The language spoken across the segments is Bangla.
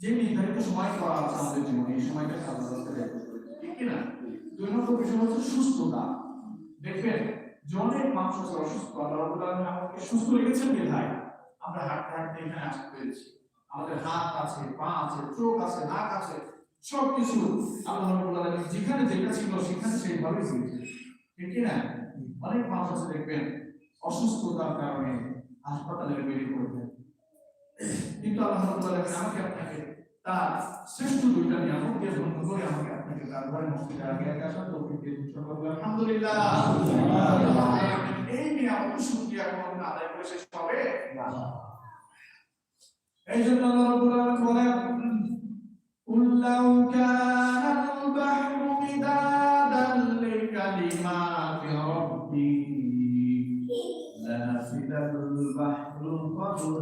যে নির্ধারিত সময় করা আছে আমাদের জীবনে এই সময়টা আল্লাহ রাস্তায় ব্যয় ঠিক কি না দুই নম্বর বিষয় হচ্ছে সুস্থতা। দেখবেন অনেক মানুষ অসুস্থ, আল্লাহ রাব্বুল আলামিন আমাদেরকে সুস্থ রেখেছেন বিধায় আমরা হাঁটতে হাঁটতে এখানে আসতে পেরেছি আমাদের হাত আছে, পা আছে, চোখ আছে, নাক আছে, সবকিছু। আল্লাহ যেখানে যেটা ছিল সেখানে সেইভাবে ছিল। ঠিক কি না অনেক মানুষ আছে, দেখবেন, অসুস্থতার কারণে হাসপাতালে বেরিয়ে পড়বেন কিন্তু আল্লাহ রাব্বুল আলামিন তার শ্রেষ্ঠ দুইটা নিয়ামত দিয়ে ধন্য করে আমাকে আপনাকে তার ঘরে মসজিদে আগে আগে আসার তৌফিক দিয়ে দিচ্ছেন সকলে আলহামদুলিল্লাহ এই নিয়ামত শুকরিয়া কোনদিন আদায় করে শেষ হবে এই জন্য আল্লাহ রাব্বুল আলামিন বলেন قل لو كان البحر مدادا لكلمات ربي لنفد البحر قبل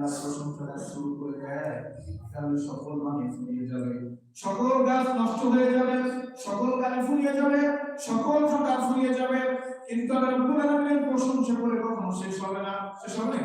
আল্লাহর প্রশংসা শুরু করে দেয়, তাহলে সকল মানুষ ফুরিয়ে যাবে। সকল গাছ নষ্ট হয়ে যাবে, সকল গাছ ফুরিয়ে যাবে, সকল ফসল ফুরিয়ে যাবে, কিন্তু আমরা প্রশংসা করে কখনো শেষ হবে না। শেষ হবে